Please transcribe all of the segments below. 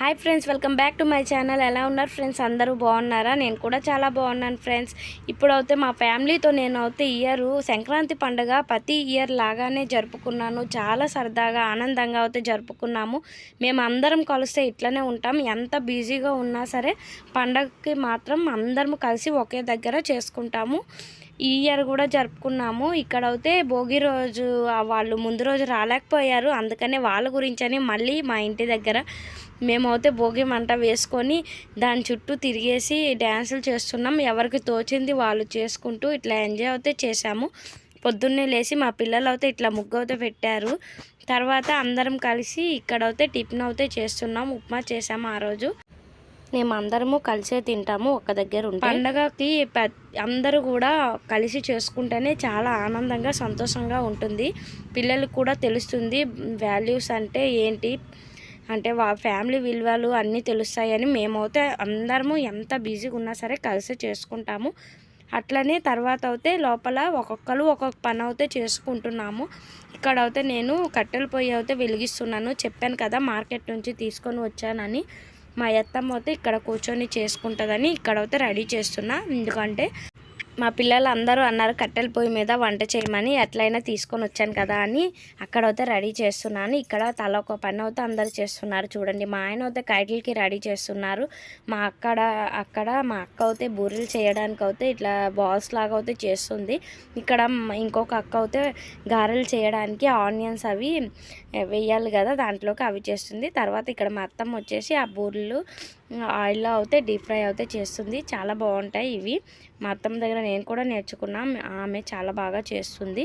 Hi friends welcome back to my channel. ఎలా ఉన్నారు friends? అందరూ బాగున్నారా? నేను కూడా చాలా బాగున్నాను ఫ్రెండ్స్. ఇప్పుడైతే మా ఫ్యామిలీతో నేను అయితే ఇయర్ సంక్రాంతి పండుగ ప్రతి ఇయర్ లాగానే జరుపుకున్నాను. చాలా సరదాగా ఆనందంగా అయితే జరుపుకున్నాము. మేము అందరం కలిస్తే ఇట్లనే ఉంటాం. ఎంత బిజీగా ఉన్నా సరే పండగకి మాత్రం అందరం కలిసి ఒకే దగ్గర చేసుకుంటాము. ఈ ఇయర్ కూడా జరుపుకున్నాము. ఇక్కడ అయితే భోగి రోజు వాళ్ళు ముందు రోజు రాలేకపోయారు. అందుకనే వాళ్ళ గురించని మళ్ళీ మా ఇంటి దగ్గర మేమైతే భోగి మంట వేసుకొని దాని చుట్టూ తిరిగేసి డ్యాన్సులు చేస్తున్నాం. ఎవరికి తోచింది వాళ్ళు చేసుకుంటూ ఇట్లా ఎంజాయ్ అయితే చేశాము. పొద్దున్నే లేచి మా పిల్లలు అయితే ఇట్లా ముగ్గు అయితే పెట్టారు. తర్వాత అందరం కలిసి ఇక్కడైతే టిఫిన్ అయితే చేస్తున్నాం. ఉప్మా చేసాము ఆ రోజు. మేము అందరము కలిసే తింటాము ఒక దగ్గర ఉంటాం. పండగకి అందరూ కూడా కలిసి చేసుకుంటేనే చాలా ఆనందంగా సంతోషంగా ఉంటుంది. పిల్లలకు కూడా తెలుస్తుంది వాల్యూస్ అంటే ఏంటి అంటే వా ఫ్యామిలీ విలువలు అన్నీ తెలుస్తాయని మేమైతే అందరము ఎంత బిజీగా ఉన్నా సరే కలిసి చేసుకుంటాము. అట్లనే తర్వాత అయితే లోపల ఒక్కొక్కరు ఒక్కొక్క పని అయితే చేసుకుంటున్నాము. ఇక్కడ అయితే నేను కట్టెల పొయ్యి అయితే వెలిగిస్తున్నాను. చెప్పాను కదా మార్కెట్ నుంచి తీసుకొని వచ్చానని. మా అత్తమ్మ అయితే ఇక్కడ కూర్చొని చేసుకుంటుందని ఇక్కడ అయితే రెడీ చేస్తున్నా. ఎందుకంటే మా పిల్లలు అందరూ అన్నారు కట్టెల పొయ్యి మీద వంట చేయమని ఎట్లయినా తీసుకొని వచ్చాను కదా అని అక్కడ అయితే రెడీ చేస్తున్నాను. ఇక్కడ తల ఒక పని అయితే అందరు చేస్తున్నారు చూడండి. మా ఆయన అయితే కైటిల్కి రెడీ చేస్తున్నారు. మా అక్కడ అక్కడ మా అక్క అయితే బూరెలు చేయడానికి అయితే ఇట్లా బాల్స్ లాగా అయితే చేస్తుంది. ఇక్కడ ఇంకొక అక్క అయితే గారెలు చేయడానికి ఆనియన్స్ అవి వేయాలి కదా దాంట్లోకి అవి చేస్తుంది. తర్వాత ఇక్కడ మా అత్తమ్మ వచ్చేసి ఆ బూరెలు ఆయిల్లో అయితే డీప్ ఫ్రై అయితే చేస్తుంది. చాలా బాగుంటాయి ఇవి. మా అత్తమ్మ దగ్గర నేను కూడా నేర్చుకున్నా. ఆమె చాలా బాగా చేస్తుంది.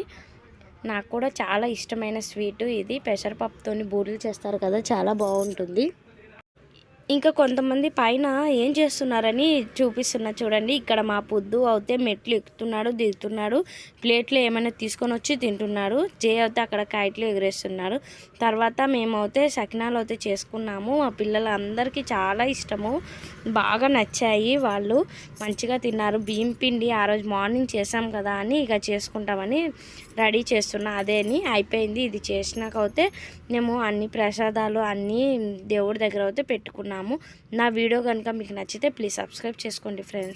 నాకు కూడా చాలా ఇష్టమైన స్వీటు ఇది. పెసరపప్పుతోని బూరెలు చేస్తారు కదా చాలా బాగుంటుంది. ఇంకా కొంతమంది పైన ఏం చేస్తున్నారని చూపిస్తున్నా చూడండి. ఇక్కడ మా పొద్దు అయితే మెట్లు ఎక్కుతున్నాడు దిగుతున్నాడు. ప్లేట్లో ఏమైనా తీసుకొని వచ్చి తింటున్నాడు. జే అయితే అక్కడ కాయట్లు ఎగరేస్తున్నాడు. తర్వాత మేమైతే సకినాలు అయితే చేసుకున్నాము. మా పిల్లలందరికీ చాలా ఇష్టము. బాగా నచ్చాయి వాళ్ళు. మంచిగా తిన్నారు. బియ్యం పిండి ఆ రోజు మార్నింగ్ చేసాం కదా అని ఇక చేసుకుంటామని రెడీ చేస్తున్నా. అదేని అయిపోయింది. ఇది చేసినాక అయితే మేము అన్ని ప్రసాదాలు అన్నీ దేవుడి దగ్గర అయితే పెట్టుకున్నాము. నా వీడియో కనుక మీకు నచ్చితే ప్లీజ్ సబ్స్క్రైబ్ చేసుకోండి ఫ్రెండ్స్